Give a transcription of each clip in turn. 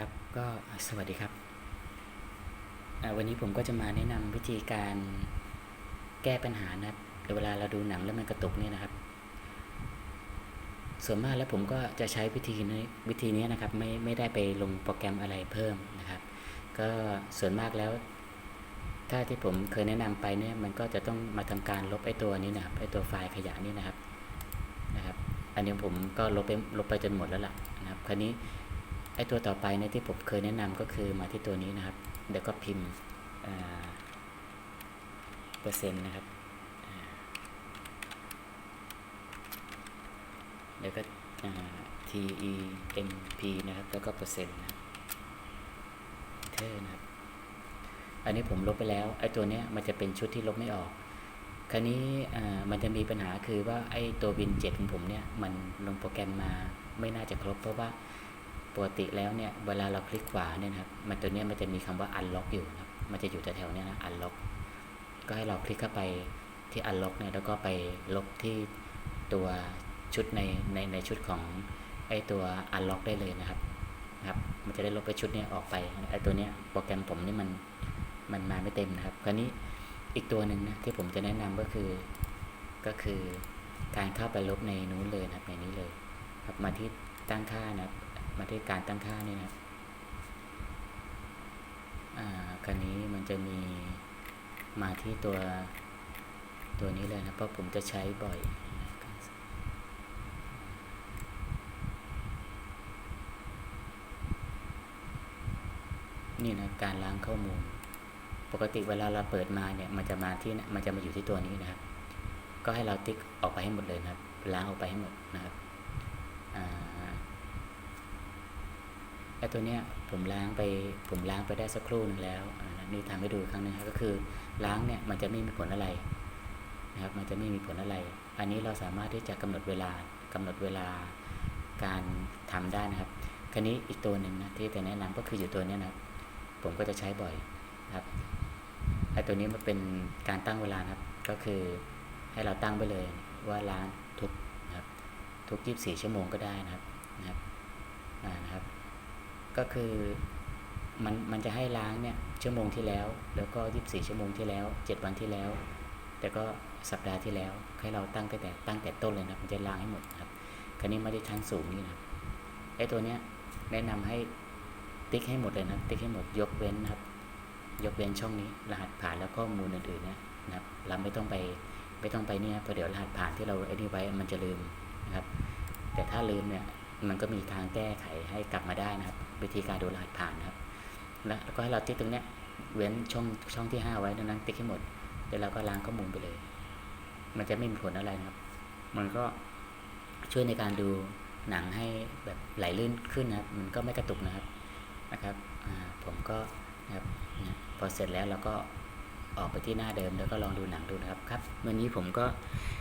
ครับก็สวัสดีครับวันนี้ผมก็จะมาแนะนำวิธีการแก้ปัญหานะครับเวลาเราดูหนังแล้วมันกระตุกเนี่ยนะครับ ส่วนมากแล้วผมก็จะใช้วิธีนี้วิธีนี้นะครับไม่ไม่ได้ไปลงโปรแกรมอะไรเพิ่มนะครับ ก็ส่วนมากแล้ว ถ้าที่ผมเคยแนะนำไปเนี่ยมันก็จะต้องมาทำการลบไอ้ตัวนี้นะครับไอ้ตัวไฟล์ขยะนี่นะครับนะครับ อันนี้ผมก็ลบไปลบไปจนหมดแล้วล่ะนะครับ คราวนี้ ไอ้ตัวต่อไปเนี่ยที่ผมเคยแนะนำก็คือมาที่ตัวนี้นะครับ เดี๋ยวก็พิมพ์เปอร์เซ็นต์นะครับเดี๋ยวก็ T E M P นะครับ แล้วก็เปอร์เซ็นต์นะเทอร์นะครับ อันนี้ผมลบไปแล้ว ไอ้ตัวเนี้ยมันจะเป็นชุดที่ลบไม่ออก คราวนี้มันจะมีปัญหาคือว่าไอ้ตัวบินเจ็ดของผมเนี่ย มันลงโปรแกรมมาไม่น่าจะครบเพราะว่า ปกติแล้วเนี่ยเวลาเราคลิกขวาเนี่ยนะครับมันตัวเนี้ยมันจะมีคำว่า unlock อยู่นะครับมันจะอยู่แถวๆเนี้ยนะ unlock ก็ให้เราคลิกเข้าไปที่ unlock เนี่ยแล้วก็ไปลบที่ตัวชุดในในในชุดของไอ้ตัว unlock ได้เลยนะครับนะครับ มันจะได้ลบไปชุดเนี้ยออกไปไอ้ตัวเนี้ยโปรแกรมผมนี่มันมันมาไม่เต็มนะครับ คราวนี้อีกตัวหนึ่งนะที่ผมจะแนะนำก็คือก็คือการเข้าไปลบในนู้นเลยนะครับในนี้เลย ครับมาที่ตั้งค่านะครับ มาที่การตั้งค่านี่นะครับอ่าคราวนี้มันจะมีมาที่ตัวตัวนี้เลยนะเพราะผมจะใช้บ่อยนี่นะการล้างข้อมูล ปกติเวลาเราเปิดมาเนี่ยมันจะมาที่เนี่ยมันจะมาอยู่ที่ตัวนี้นะครับ ก็ให้เราติ๊กออกไปให้หมดเลยนะครับ ล้างออกไปให้หมดนะครับอ่า ไอ้ตัวเนี้ยผมล้างไปผมล้างไปได้สักครู่หนึ่งแล้วนี่ทำให้ดูครั้งหนึงครับก็คือล้างเนี่ยมันจะไม่มีผลอะไรนะครับมันจะไม่มีผลอะไร อันนี้เราสามารถที่จะกำหนดเวลากำหนดเวลาการทำได้นะครับคราวนี้อีกตัวหนึ่งนะที่จะแนะนำก็คืออยู่ตัวเนี้ยนะครับผมก็จะใช้บ่อยนะครับไอ้ตัวนี้มันเป็นการตั้งเวลานะครับก็คือให้เราตั้งไปเลยว่าล้างทุกนะครับทุก 24 ชั่วโมงก็ได้นะครับนะครับนะครับ ก็คือมันมันจะให้ล้างเนี่ยชั่วโมงที่แล้ว แล้วก็ 24 ชั่วโมงที่แล้ว 7 วันที่แล้ว แต่ก็สัปดาห์ที่แล้วให้เราตั้งตั้งแต่ ตั้งแต่ต้นเลยนะมันจะล้างให้หมดครับคราวนี้มาที่ชั้นสูงนี่นะครับไอ้ตัวเนี้ยแนะนำให้ติ๊กให้หมดเลยนะติ๊กให้หมดยกเว้นนะครับ ยกเว้นช่องนี้รหัสผ่านแล้วข้อมูลอื่นๆเนี่ยนะครับเราไม่ต้องไปไม่ต้องไปเนี่ยเพราะเดี๋ยวรหัสผ่านที่เราไอ้นี่ไว้มันจะลืมนะครับ แต่ถ้าลืมเนี่ย มันก็มีทางแก้ไขให้กลับมาได้นะครับ วิธีการดูรหัสผ่านนะครับ แล้วก็ให้เราติ๊กตรงเนี้ยเว้นช่องช่องที่ห้าไว้ดังนั้นติ๊กให้หมดเดี๋ยวเราก็ล้างข้อมูลไปเลย มันจะไม่มีผลอะไรนะครับ มันก็ช่วยในการดูหนังให้แบบไหลลื่นขึ้นนะครับ มันก็ไม่กระตุกนะครับนะครับผมก็นะครับนะพอเสร็จแล้วเราก็ออกไปที่หน้าเดิมแล้วก็ลองดูหนังดูนะครับครับวันนี้ผมก็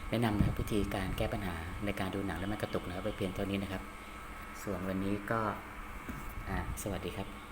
แนะนำนะครับวิธีการแก้ปัญหาในการดูหนังแล้วมันกระตุกนะครับไปเพียงเท่านี้นะครับ ส่วนวันนี้ก็สวัสดีครับ